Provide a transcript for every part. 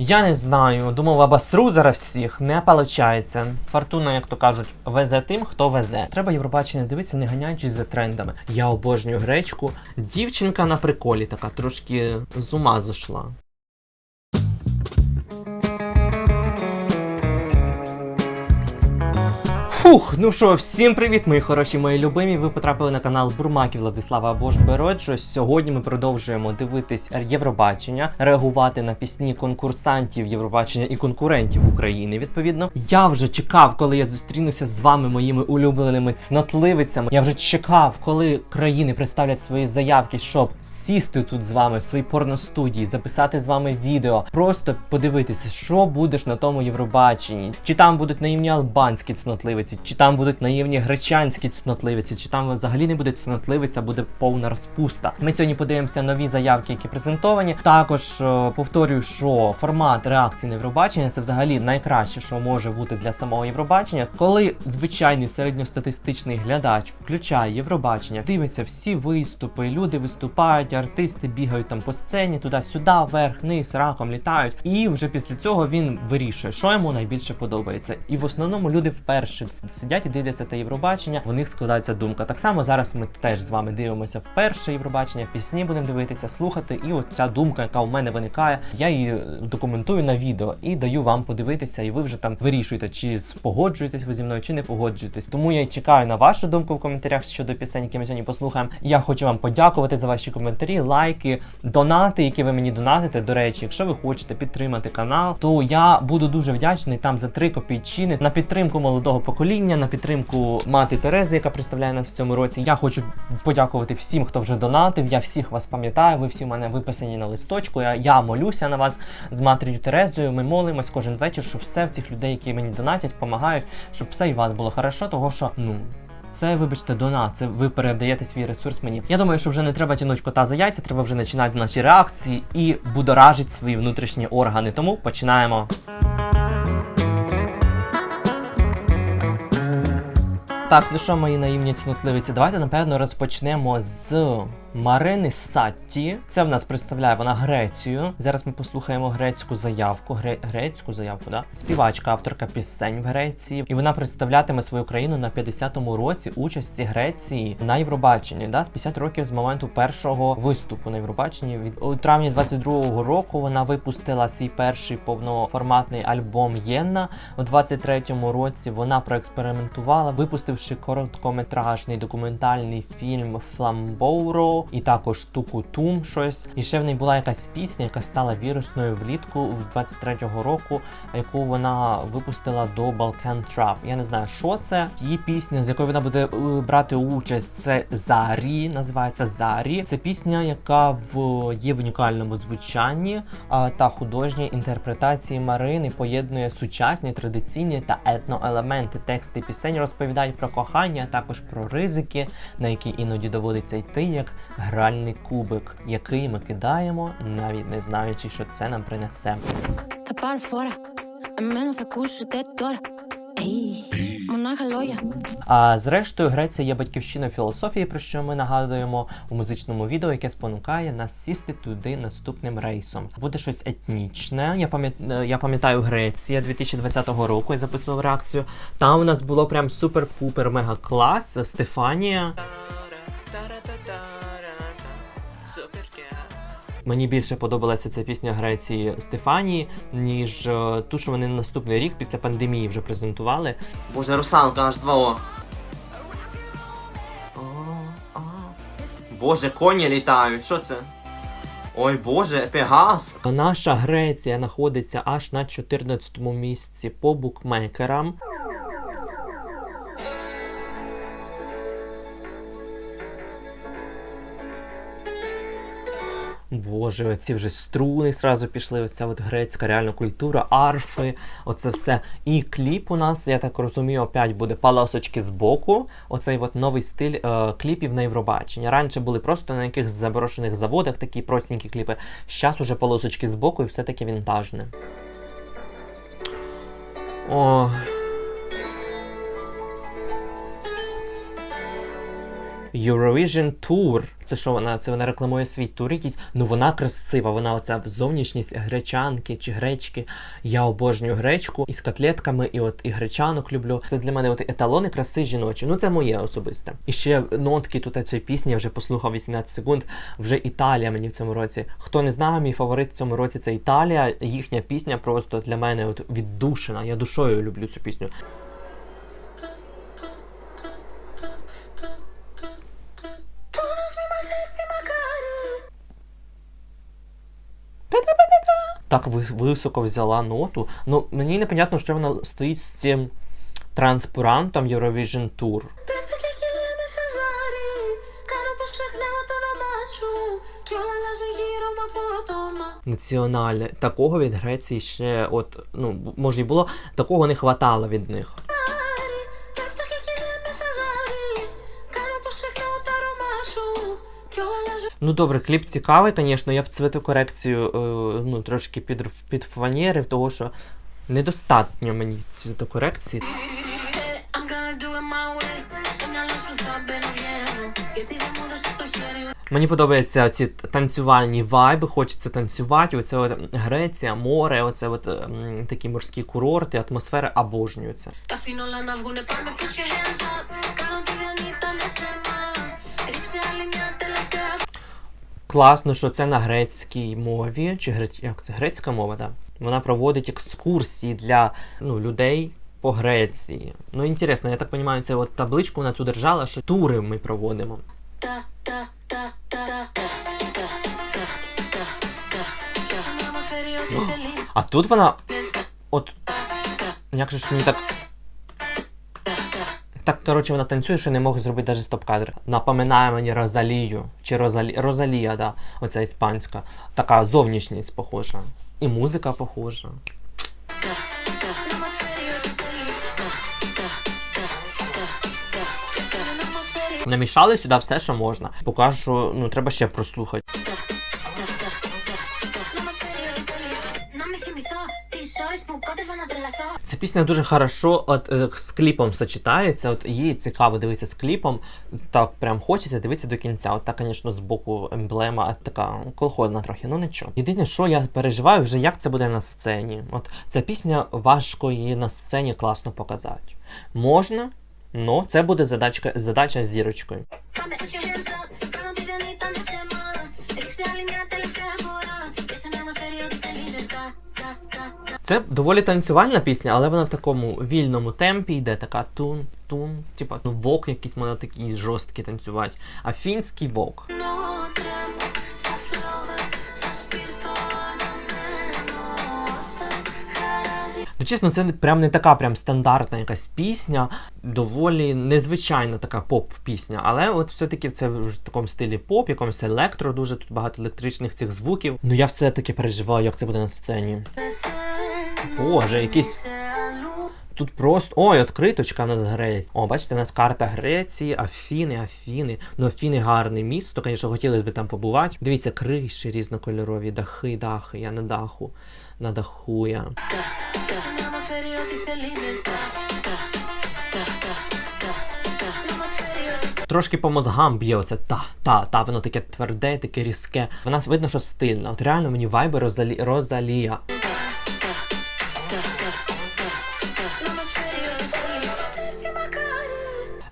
Я не знаю, думав, обосру зараз всіх, не получається. Фортуна, як то кажуть, везе тим, хто везе. Треба Євробачення дивитися, не ганяючись за трендами. Я обожнюю гречку. Дівчинка на приколі така, трошки з ума зайшла. Фух, ну що, всім привіт, мої хороші, мої любимі. Ви потрапили на канал Бурмаків Владислава Божбероджо. Сьогодні ми продовжуємо дивитись Євробачення, реагувати на пісні конкурсантів Євробачення і конкурентів України. Відповідно, я вже чекав, коли я зустрінуся з вами, моїми улюбленими цнотливицями. Я вже чекав, коли країни представлять свої заявки, щоб сісти тут з вами в своїй порностудії, записати з вами відео, просто подивитися, що будеш на тому Євробаченні. Чи там будуть наївні албанські цнотливиці, чи там будуть наївні гречанські цнотливиці, чи там взагалі не буде цнотливиця, буде повна розпуста. Ми сьогодні подивимося нові заявки, які презентовані. Також е, повторюю, що формат реакції на Євробачення це взагалі найкраще, що може бути для самого Євробачення, коли звичайний середньостатистичний глядач включає Євробачення, дивиться всі виступи, люди виступають, артисти бігають там по сцені, туди-сюди, вверх, низ, раком літають. І вже після цього він вирішує, що йому найбільше подобається. І в основному люди вперше сидять і дивляться те Євробачення, в них складається думка. Так само зараз ми теж з вами дивимося вперше Євробачення, пісні будемо дивитися, слухати. І от ця думка, яка у мене виникає, я її документую на відео і даю вам подивитися, і ви вже там вирішуєте, чи погоджуєтесь ви зі мною, чи не погоджуєтесь. Тому я чекаю на вашу думку в коментарях щодо пісень, які ми сьогодні послухаємо. Я хочу вам подякувати за ваші коментарі, лайки, донати, які ви мені донатите. До речі, якщо ви хочете підтримати канал, то я буду дуже вдячний там за три копійчини на підтримку молодого покоління, на підтримку мати Терези, яка представляє нас в цьому році. Я хочу подякувати всім, хто вже донатив. Я всіх вас пам'ятаю. Ви всі в мене виписані на листочку. Я, я молюся на вас з матір'ю Терезою. Ми молимось кожен вечір, щоб все в цих людей, які мені донатять, допомагають, щоб все і вас було хорошо, того що ну. Це, вибачте, донат, це ви передаєте свій ресурс мені. Я думаю, що вже не треба тянути кота за яйця, треба вже починати наші реакції і будоражити свої внутрішні органи. Тому починаємо. Так, ну що, мої наївні цнотливиці, давайте напевно розпочнемо з Марини Сатті. Це в нас представляє вона Грецію. Зараз ми послухаємо грецьку заявку. Гре... Грецьку заявку, да? Співачка, авторка пісень в Греції. І вона представлятиме свою країну на 50-му році участі Греції на Євробаченні. Да? З 50 років з моменту першого виступу на Євробаченні. Від у травні 22-го року вона випустила свій перший повноформатний альбом Єнна. У 23-му році вона проекспериментувала, випустивши короткометражний документальний фільм Фламбоуро і також Тукутум щось. І ще в неї була якась пісня, яка стала вірусною влітку в 23-го року, яку вона випустила до Balkan Trap. Я не знаю, що це. Її пісня, з якою вона буде е, брати участь, це Зарі, називається Зарі. Це пісня, яка в є в унікальному звучанні та художній інтерпретації Марини поєднує сучасні, традиційні та етноелементи. Тексти пісень розповідають про кохання, а також про ризики, на які іноді доводиться йти як гральний кубик, який ми кидаємо, навіть не знаючи, що це нам принесе. Tá мене закушу те menos А зрештою, Греція є батьківщиною філософії, про що ми нагадуємо у музичному відео, яке спонукає нас сісти туди наступним рейсом. Буде щось етнічне. Я пам'ят- е, я пам'ятаю Греція 2020 року. Я записував реакцію. Там у нас було прям супер-пупер мега клас. Стефанія. Мені більше подобалася ця пісня Греції Стефанії, ніж е, ту, що вони на наступний рік після пандемії вже презентували. Боже, русалка аж 2О. Боже, коні літають, що це? Ой Боже, Пегас! Наша Греція знаходиться аж на 14 му місці по букмекерам. Боже, оці вже струни зразу пішли. Оця от грецька реально культура, арфи, оце все. І кліп у нас, я так розумію, опять буде палосочки з боку. Оцей от новий стиль е, кліпів на Євробачення. Раніше були просто на якихось заброшених заводах такі простенькі кліпи. Зараз уже полосочки з боку і все таке вінтажне. О. Eurovision Tour. Це що вона? Це вона рекламує свій тур якийсь. Ну вона красива, вона оця зовнішність гречанки чи гречки. Я обожнюю гречку із котлетками, і от і гречанок люблю. Це для мене от еталони краси жіночі. Ну це моє особисте. І ще нотки тут цієї пісні, я вже послухав 18 секунд. Вже Італія мені в цьому році. Хто не знає, мій фаворит в цьому році це Італія. Їхня пісня просто для мене от віддушена. Я душою люблю цю пісню. так високо взяла ноту. Ну, мені непонятно, що вона стоїть з цим транспарантом Eurovision Tour. Національне такого від Греції ще, от ну може й було, такого не хватало від них. Ну добре, кліп цікавий, звісно, я б цветокорекцію е, ну, трошки під, під фанєрив, того що недостатньо мені цвітокорекції. Мені подобаються ці танцювальні вайби, хочеться танцювати. Оце от Греція, море, оце от е, такі морські курорти, атмосфера обожнюється класно, що це на грецькій мові, чи грець, як це грецька мова, да? Вона проводить екскурсії для ну, людей по Греції. Ну, інтересно, я так розумію, це от табличку вона тут держала, що тури ми проводимо. А тут вона. От. Як же ж мені так так коротше, вона танцює, що не можу зробити навіть стоп-кадр. Напоминає мені Розалію. Чи Розалі... Розалія, да, оця іспанська. Така зовнішність похожа. І музика похожа. Намішали сюди все, що можна. Покажу, ну треба ще прослухати. Ця пісня дуже хорошо от, е, з кліпом сочетається. От її цікаво дивитися з кліпом. Так прям хочеться дивитися до кінця. От так, звісно, з боку емблема така колхозна трохи, ну нічого. Єдине, що я переживаю, вже як це буде на сцені. От ця пісня важко її на сцені класно показати. Можна, але це буде задачка, задача зірочкою. Це доволі танцювальна пісня, але вона в такому вільному темпі йде така тун-тун. Типа ну вок якийсь вона такі жорсткі танцювати. А фінський вок. Ну, чесно, це прям не така прям стандартна якась пісня, доволі незвичайна така поп-пісня. Але от все-таки це в такому стилі поп, якомусь електро, дуже тут багато електричних цих звуків. Ну я все-таки переживаю, як це буде на сцені. Боже, якісь. Тут просто. Ой, откриточка у нас Греція. О, бачите, у нас карта Греції, Афіни, Афіни. Ну, Афіни гарне місто, звісно, хотілося б там побувати. Дивіться, криші різнокольорові, дахи, дахи. Я на даху. На даху я. Трошки по мозгам б'є оце та, та, та, воно таке тверде, таке різке. В нас видно, що стильно. От реально мені вайби розалі... розалія.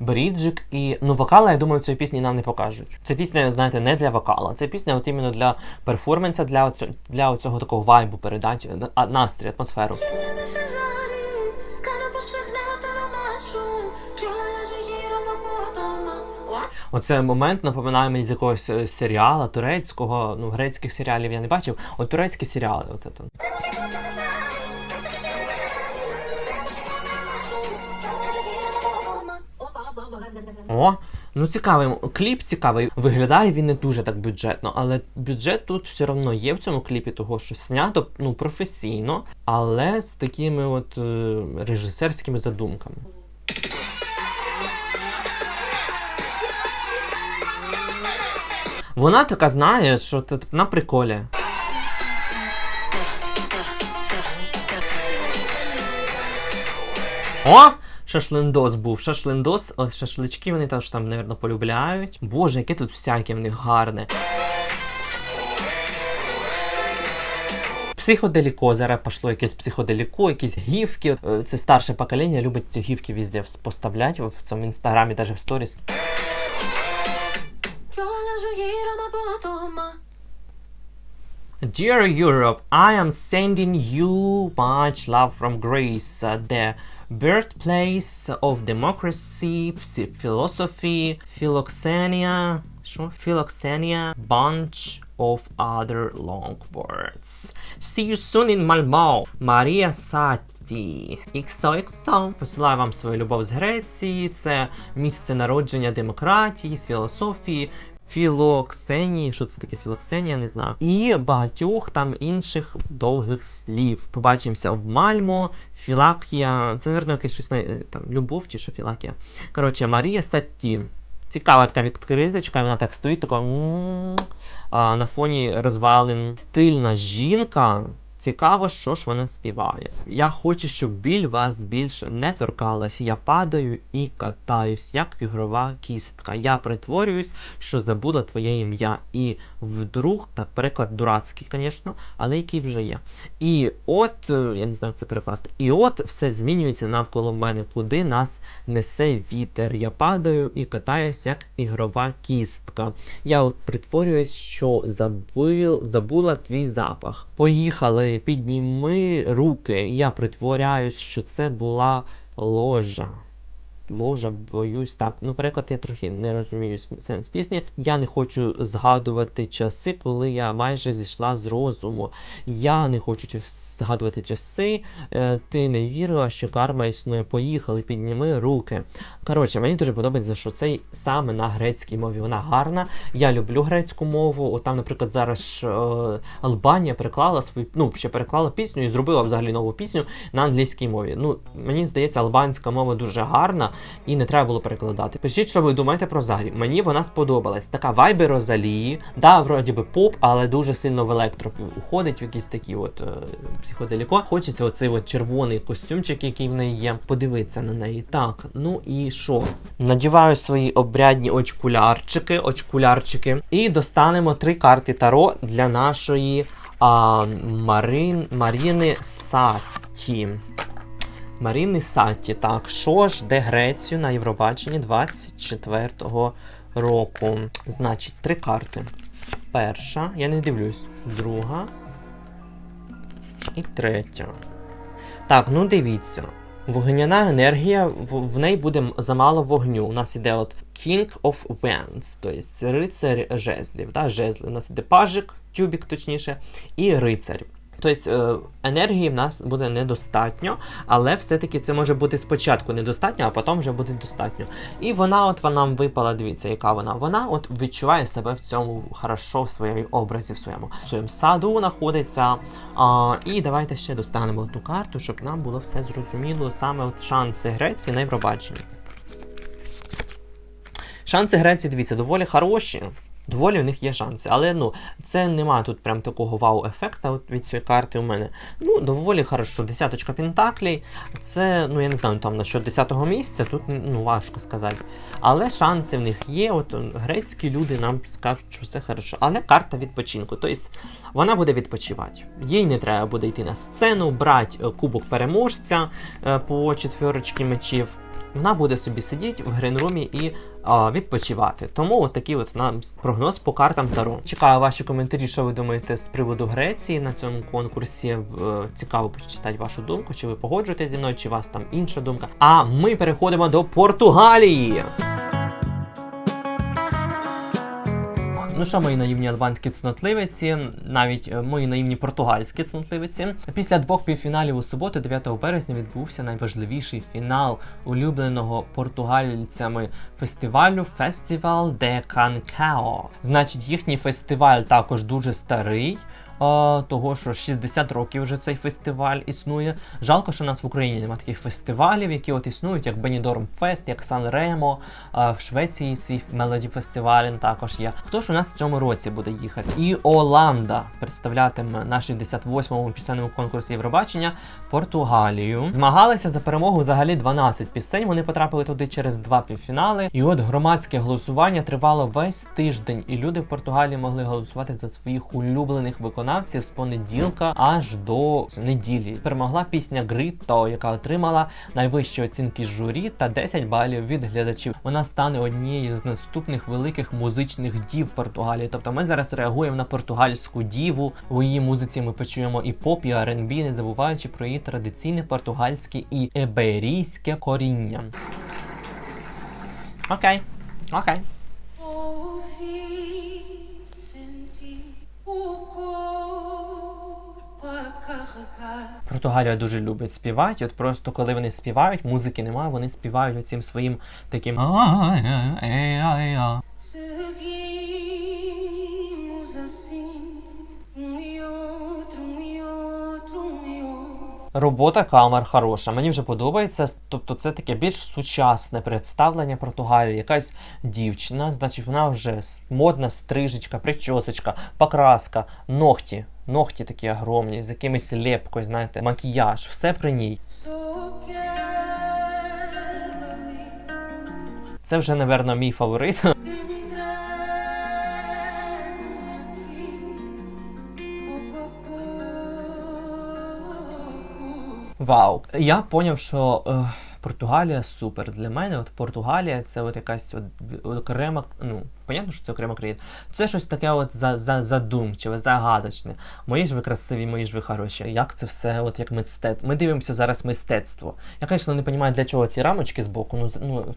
Бріджик І ну вокала, я думаю, цієї пісні нам не покажуть. Це пісня, знаєте, не для вокала. Це пісня, от іменно для перформанса, для оцього, для оцього такого вайбу, передачі, настрій, атмосферу. Оце момент напоминає мені з якогось е, серіала турецького, ну грецьких серіалів я не бачив. От турецькі серіали. От це. О, ну цікавий кліп цікавий. Виглядає він не дуже так бюджетно, але бюджет тут все одно є в цьому кліпі, того що снято ну професійно, але з такими от е, режисерськими задумками. Вона така знає, що це на приколі. О! Шашлиндос був. Шашлиндос, о, шашлички вони теж там, мабуть, полюбляють. Боже, яке тут всяке в них гарне. Психоделіко, зараз пішло якесь психоделіко, якісь гівки. Е, Це старше покоління любить ці гівки везде вс- поставляти в цьому інстаграмі, навіть в сторіс. Dear Europe, I am sending you much love from Greece, the birthplace of democracy, philosophy, philoxenia, що? philoxenia, bunch of other long words. See you soon in Malmo. Maria Satti. XOXO. Посилаю вам свою любов з Греції. Це місце народження демократії, філософії, Філоксенії, що це таке філоксенія, не знаю. І багатьох там інших довгих слів. Побачимося в Мальмо, Філакія. Це, мабуть, якесь щось там любов чи що Філакія. Коротше, Марія Сатті. Цікава така відкриточка, вона так стоїть, така на фоні розвалин. Стильна жінка. Цікаво, що ж вона співає. Я хочу, щоб біль вас більше не торкалась. Я падаю і катаюсь, як ігрова кістка. Я притворююсь, що забула твоє ім'я. І вдруг, так, переклад дурацький, звісно, але який вже є. І от, е, я не знаю, це перекласти. І от все змінюється навколо мене, куди нас несе вітер. Я падаю і катаюсь, як ігрова кістка. Я от притворююсь, що забил, забула твій запах. Поїхали, підніми руки. Я притворяюсь, що це була ложа. Ложа, боюсь, так. Ну, переклад я трохи не розумію сенс пісні. Я не хочу згадувати часи, коли я майже зійшла з розуму. Я не хочу згадувати часи. Е, ти не вірила, що карма існує. Поїхали, підніми руки. Коротше, мені дуже подобається, що це саме на грецькій мові. Вона гарна. Я люблю грецьку мову. От там, наприклад, зараз ж, е, Албанія переклала свою, ну, ще переклала пісню і зробила взагалі нову пісню на англійській мові. Ну, мені здається, албанська мова дуже гарна і не треба було перекладати. Пишіть, що ви думаєте про Зарі. Мені вона сподобалась. Така вайби Розалії. Да, вроді би поп, але дуже сильно в електро уходить в якісь такі от е, психоделіко. Хочеться оцей от червоний костюмчик, який в неї є. Подивитися на неї. Так, ну і що? Надіваю свої обрядні очкулярчики, очкулярчики, і достанемо три карти Таро для нашої а, Марин, Маріни Саті. Маріни Сатті. Так, що ж де Грецію на Євробаченні 24-го року? Значить, три карти. Перша, я не дивлюсь. Друга. І третя. Так, ну дивіться. Вогняна енергія, в, в неї буде замало вогню. У нас іде от King of Wands, тобто рицар жезлів. Да? Жезли. У нас іде пажик, тюбік точніше, і рицарь. Тобто е, енергії в нас буде недостатньо, але все-таки це може бути спочатку недостатньо, а потім вже буде достатньо. І вона, от вона нам випала, дивіться, яка вона. Вона от відчуває себе в цьому хорошо в своїй образі, в своєму, в своєму саду знаходиться. А, і давайте ще достанемо одну карту, щоб нам було все зрозуміло. Саме от шанси Греції на Євробаченні. Шанси Греції, дивіться, доволі хороші. Доволі в них є шанси. Але ну, це немає тут прям такого вау-ефекта від цієї карти у мене. Ну, доволі хорошо. Десяточка пентаклей. Це, ну я не знаю, там на що 10-го місця, тут ну, важко сказати. Але шанси в них є. От грецькі люди нам скажуть, що все хорошо. Але карта відпочинку. Тобто вона буде відпочивати. Їй не треба буде йти на сцену, брати е, кубок переможця е, по четверочці мечів. Вона буде собі сидіти в гринрумі і а, відпочивати. Тому от от нам прогноз по картам Таро. Чекаю ваші коментарі, що ви думаєте з приводу Греції на цьому конкурсі. Е, Цікаво прочитати вашу думку, чи ви погоджуєтесь зі мною, чи у вас там інша думка. А ми переходимо до Португалії. Ну що, мої наївні албанські цнотливиці, навіть е, мої наївні португальські цнотливиці. Після двох півфіналів у суботу, 9 березня, відбувся найважливіший фінал улюбленого португальцями фестивалю Фестивал де Канкао. Значить, їхній фестиваль також дуже старий. А, того, що 60 років вже цей фестиваль існує. Жалко, що у нас в Україні немає таких фестивалів, які от існують, як Benidorm Fest, як Сан Ремо. А в Швеції свій Мелоді фестиваль також є. Хто ж у нас в цьому році буде їхати? І Оланда представлятиме на 68-му пісенному конкурсі Євробачення Португалію. Змагалися за перемогу взагалі 12 пісень. Вони потрапили туди через два півфінали. І от громадське голосування тривало весь тиждень, і люди в Португалії могли голосувати за своїх улюблених виконавців з понеділка аж до неділі. Перемогла пісня Грито, яка отримала найвищі оцінки журі та 10 балів від глядачів. Вона стане однією з наступних великих музичних дів Португалії. Тобто ми зараз реагуємо на португальську діву. У її музиці ми почуємо і поп, і R&B, не забуваючи про її традиційне португальське і еберійське коріння. Окей, окей. Португалія дуже любить співати. От просто коли вони співають, музики немає, вони співають оцим своїм таким. Робота камер хороша. Мені вже подобається. Тобто, це таке більш сучасне представлення Португалії. Якась дівчина, значить, вона вже модна стрижечка, причосочка, покраска, ногті. Ногті такі огромні, з якимось лепкою, знаєте, макіяж, все при ній. Це вже, напевно, мій фаворит. Вау. Я поняв, що е, Португалія супер для мене. От Португалія це от якась от окрема, ну, понятно, що це окрема країна. Це щось таке от за, за, задумчиве, загадочне. Мої ж ви красиві, мої ж ви хороші. Як це все, от як мистецтво. Ми дивимося зараз мистецтво. Я, звісно, не розумію, для чого ці рамочки з боку. Ну, ну,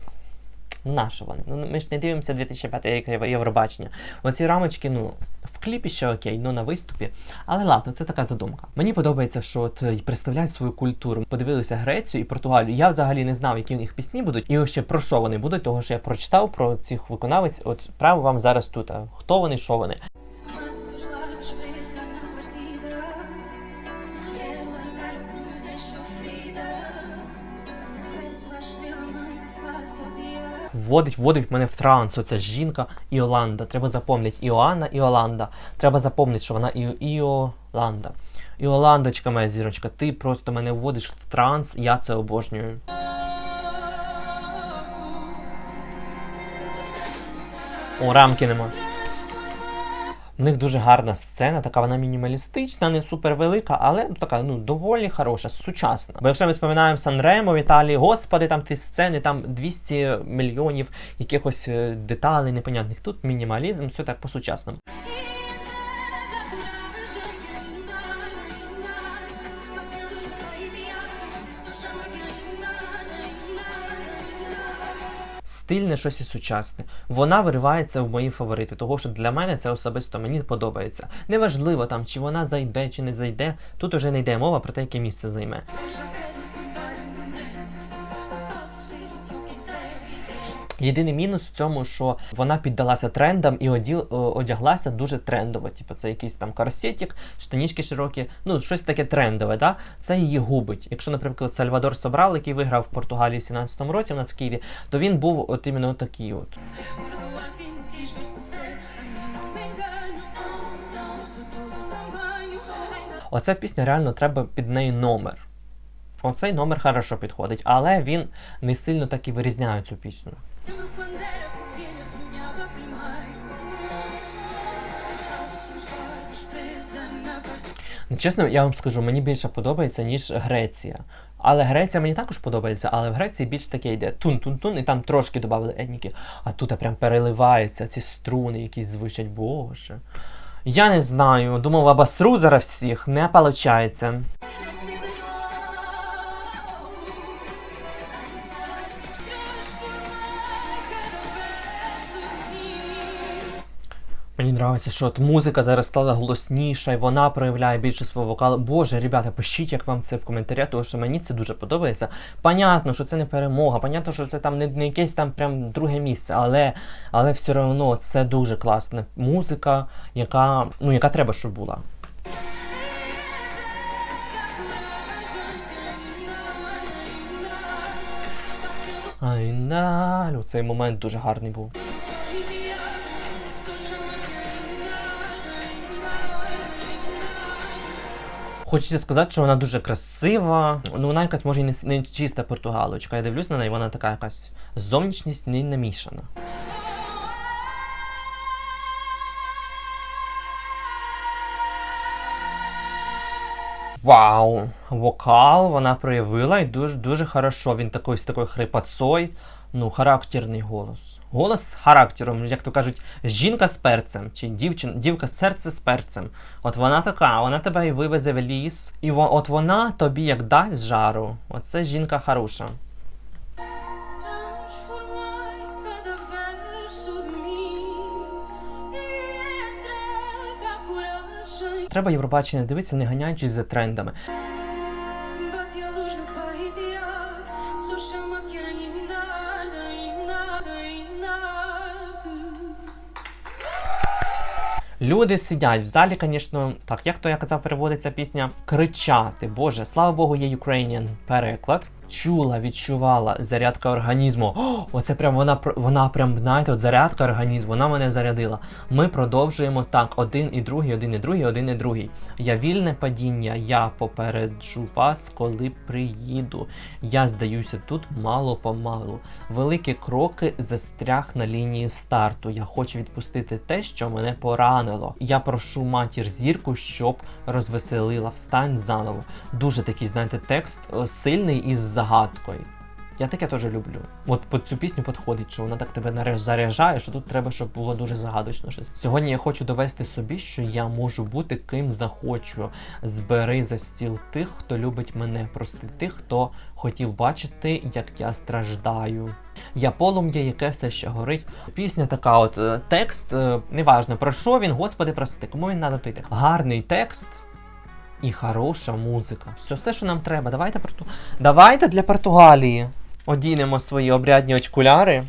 Ну, на що вони? Ну, ми ж не дивимося 2005 рік Євробачення. Оці рамочки, ну, в кліпі ще окей, ну на виступі. Але ладно, це така задумка. Мені подобається, що от е, представляють свою культуру. Подивилися Грецію і Португалію. Я взагалі не знав, які в них пісні будуть, і ще про що вони будуть, того що я прочитав про цих виконавець. От право вам зараз тут. а Хто вони, що вони? Вводить, вводить мене в транс. Оця жінка Іоланда. Треба запомнити Іоанна Іоланда. Треба запомнити, що вона Іо, Іоланда. Іоландочка, моя зірочка, ти просто мене вводиш в транс, я це обожнюю. О, рамки нема. У них дуже гарна сцена, така вона мінімалістична, не супер велика, але ну, така ну доволі хороша, сучасна. Бо якщо ми споминаємо Санремо в Італії, господи, там ті сцени, там 200 мільйонів якихось е, деталей непонятних. Тут мінімалізм, все так по-сучасному. Стильне щось і сучасне. Вона виривається в мої фаворити, того що для мене це особисто мені подобається. Неважливо там, чи вона зайде, чи не зайде. Тут уже не йде мова про те, яке місце займе. Єдиний мінус в цьому, що вона піддалася трендам і оділ, одяглася дуже трендово. Типу, це якийсь там корсетик, штанішки широкі, ну щось таке трендове. Да? Це її губить. Якщо, наприклад, Сальвадор Собрал, який виграв в Португалії в 17-му році, у нас в Києві, то він був от іменно такий от. Оця пісня реально треба під неї номер. Оцей номер хорошо підходить, але він не сильно так і вирізняє цю пісню. Чесно, я вам скажу, мені більше подобається, ніж Греція. Але Греція мені також подобається, але в Греції більш таке йде тун-тун-тун, і там трошки додали етніки. А тут прям переливаються ці струни, які звучать, боже. Я не знаю, думав, абастру зараз всіх, не получається. Мені подобається, що от музика зараз стала голосніша, і вона проявляє більше свого вокалу. Боже, ребята, пишіть, як вам це в коментарях, тому що мені це дуже подобається. Понятно, що це не перемога, понятно, що це там не, не якесь там прям друге місце, але але все одно це дуже класна музика, яка ну яка треба, щоб була. Ай, на цей момент дуже гарний був. Хочеться сказати, що вона дуже красива. Ну, вона якась може і не, не чиста португалочка. Я дивлюсь на неї, вона така якась зовнішність не намішана. Вау! Вокал вона проявила і дуже дуже хорошо. Він такий з такою хрипацой. Ну, характерний голос. Голос з характером, як то кажуть, жінка з перцем, чи дівчин, дівка серце з перцем. От вона така, вона тебе і вивезе в ліс, і во- от вона тобі як дасть жару. Оце жінка хороша. Треба Євробачення дивитися, не ганяючись за трендами. Люди сидять в залі, звісно, так як то я казав, переводиться пісня кричати. Боже, слава Богу, є Ukrainian переклад. Чула, відчувала зарядка організму. О, оце прям вона вона прям, знаєте, от зарядка організму, вона мене зарядила. Ми продовжуємо так: один і другий, один і другий, один і другий. Я вільне падіння, я попереджу вас, коли приїду. Я здаюся тут мало помалу. Великі кроки застряг на лінії старту. Я хочу відпустити те, що мене поранило. Я прошу матір зірку, щоб розвеселила. Встань заново. Дуже такий, знаєте, текст е, сильний із загадкою. Я таке теж люблю. От під цю пісню підходить, що вона так тебе заряджає, що тут треба, щоб було дуже загадочно щось. Сьогодні я хочу довести собі, що я можу бути ким захочу. Збери за стіл тих, хто любить мене, прости тих, хто хотів бачити, як я страждаю. Я полум'я, яке все ще горить. Пісня така, от е, текст, е, неважно про що він, господи, прости, кому він треба той текст. Гарний текст. І хороша музика. Все, все, що нам треба. Давайте порту... Давайте для Португалії. Одінемо свої обрядні очкуляри.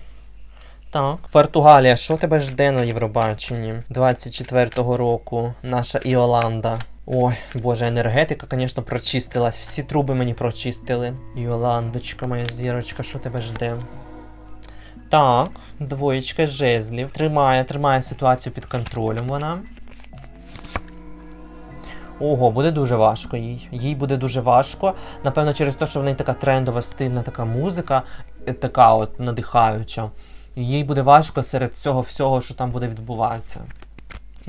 Так, Португалія, що тебе жде на Євробаченні 24-го року? Наша Іоланда. Ой, боже, енергетика, звісно, прочистилась. Всі труби мені прочистили. Іоландочка, моя зірочка, що тебе жде? Так, двоєчка жезлів. Тримає, тримає ситуацію під контролем вона. Ого, буде дуже важко їй. Їй буде дуже важко. Напевно, через те, що в неї така трендова, стильна така музика, е, така от надихаюча. Їй буде важко серед цього всього, що там буде відбуватися.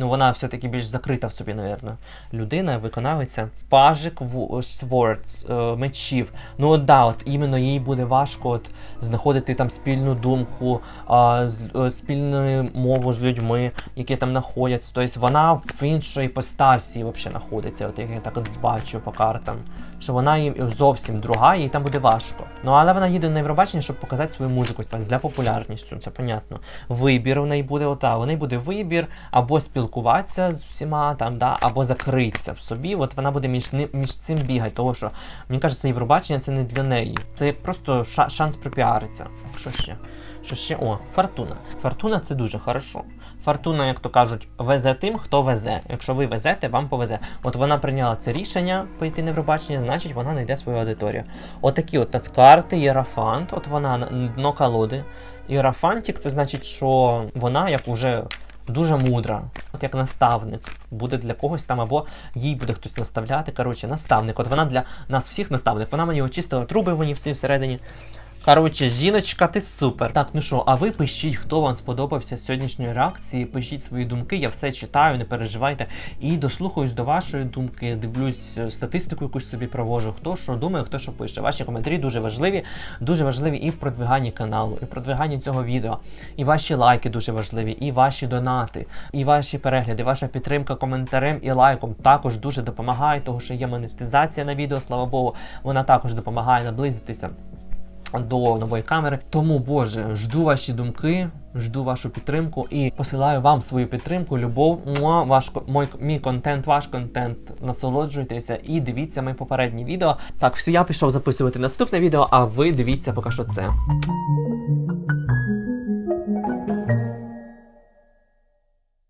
Ну, вона все-таки більш закрита в собі, навірно, Людина, виконавиця. Пажик в Swords, е, мечів. Ну от да, от іменно їй буде важко от, знаходити там спільну думку, а, е, спільну мову з людьми, які там знаходяться. Тобто вона в іншій постасі взагалі знаходиться, от як я так от бачу по картам. Що вона їм зовсім друга, і там буде важко. Ну але вона їде на Євробачення, щоб показати свою музику для популярністю, це понятно. Вибір у неї буде ота. У неї буде вибір або спілкуватися з усіма там, да, або закритися в собі. От вона буде між між цим бігати. Того що мені кажеться, Євробачення це не для неї. Це просто ша- шанс пропіаритися. Що ще? Що ще? О, фортуна. Фортуна це дуже хорошо. Фортуна, як то кажуть, везе тим, хто везе. Якщо ви везете, вам повезе. От вона прийняла це рішення пойти на Євробачення, значить вона знайде свою аудиторію. Отакі от таскарти, єрафант, от вона дно колоди. Єрафантик це значить, що вона як уже дуже мудра, от як наставник, буде для когось там, або їй буде хтось наставляти. Коротше, наставник. От вона для нас всіх наставник. Вона мені очистила труби, вони всі всередині. Коротше, жіночка, ти супер. Так, ну що, а ви пишіть, хто вам сподобався з сьогоднішньої реакції. Пишіть свої думки, я все читаю, не переживайте. І дослухаюсь до вашої думки, дивлюсь е, статистику якусь собі провожу. Хто що думає, хто що пише. Ваші коментарі дуже важливі, дуже важливі і в продвиганні каналу, і в продвиганні цього відео. І ваші лайки дуже важливі, і ваші донати, і ваші перегляди, ваша підтримка коментарем і лайком також дуже допомагає, тому що є монетизація на відео, слава Богу, вона також допомагає наблизитися до нової камери. Тому, Боже, жду ваші думки, жду вашу підтримку і посилаю вам свою підтримку, любов. Муа, ваш мой мій контент, ваш контент. Насолоджуйтеся і дивіться мої попередні відео. Так, все, я пішов записувати наступне відео, а ви дивіться поки що це.